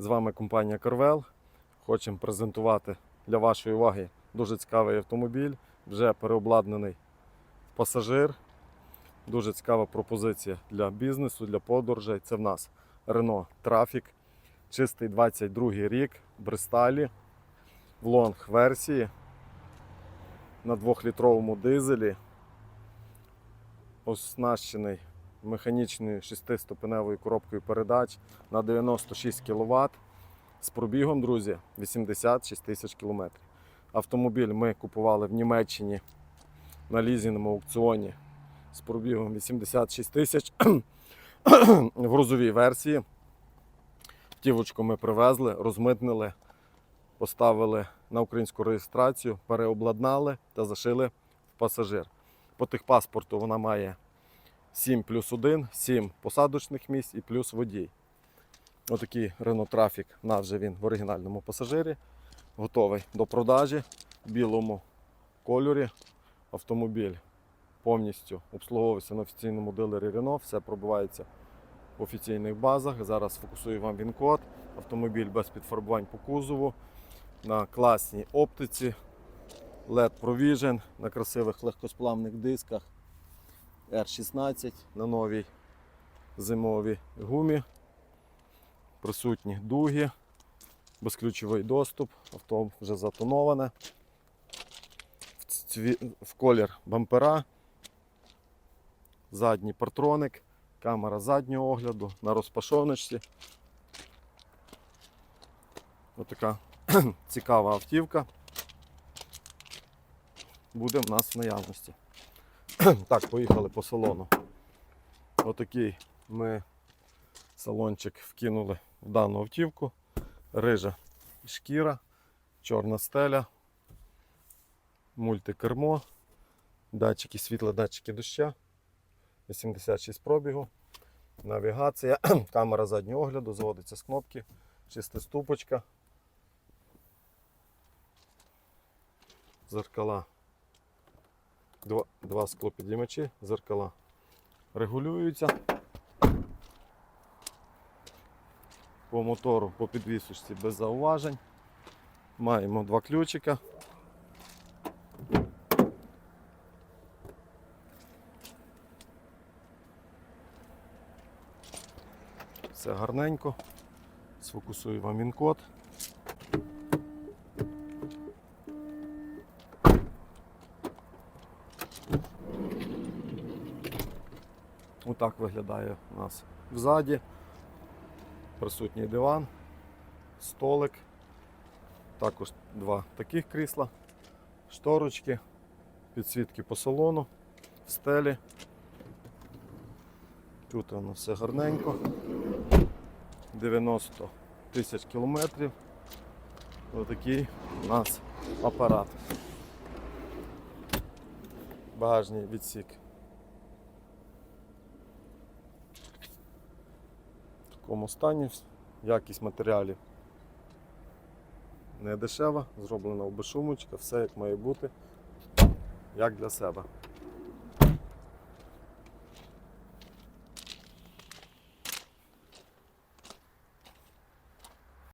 З вами компанія Corvel. Хочемо презентувати для вашої уваги дуже цікавий автомобіль, вже переобладнаний пасажир. Дуже цікава пропозиція для бізнесу, для подорожей. Це в нас Renault Trafic, чистий 22 рік, Бристалі, в лонг версії на 2-літровому дизелі, оснащений механічною 6-ступеневою коробкою передач на 96 кВт з пробігом, друзі, 86 тисяч кілометрів. Автомобіль ми купували в Німеччині на лізінному аукціоні з пробігом 86 тисяч в грузовій версії. Автівочку ми привезли, розмитнили, поставили на українську реєстрацію, переобладнали та зашили в пасажир. По техпаспорту вона має 7 плюс 1, 7 посадочних місць і плюс водій. Отакий Renault Trafic, у нас вже він в оригінальному пасажирі, готовий до продажі в білому кольорі. Автомобіль повністю обслуговується на офіційному дилері Renault, все пробивається в офіційних базах. Зараз фокусую вам він-код. Автомобіль без підфарбувань по кузову, на класній оптиці, LED Provision, на красивих легкосплавних дисках R16 на новій зимовій гумі. Присутні дуги, безключовий доступ, авто вже затоноване. В, цві- в колір бампера, задній партроник, камера заднього огляду на розпашоночці. Отака цікава автівка буде в нас в наявності. Так, поїхали по салону. Отакий ми салончик вкинули в дану автівку. Рижа шкіра, чорна стеля, мультикермо, датчики світла, датчики доща, 86 пробігу, навігація, камера заднього огляду, заводиться з кнопки, шестиступочка, зеркала, два, два склопідіймачі, зеркала регулюються. По мотору, по підвісочці без зауважень. Маємо два ключика. Все гарненько. Сфокусую вам він-код. Отак виглядає у нас взаді. Присутній диван, столик, також два таких крісла, шторочки, підсвітки по салону, стелі. Тут воно все гарненько. 90 тисяч кілометрів. Отакий у нас апарат. Багажний відсік. Такому стані якість матеріалів не дешева, зроблена в безшумочка, все як має бути, як для себе.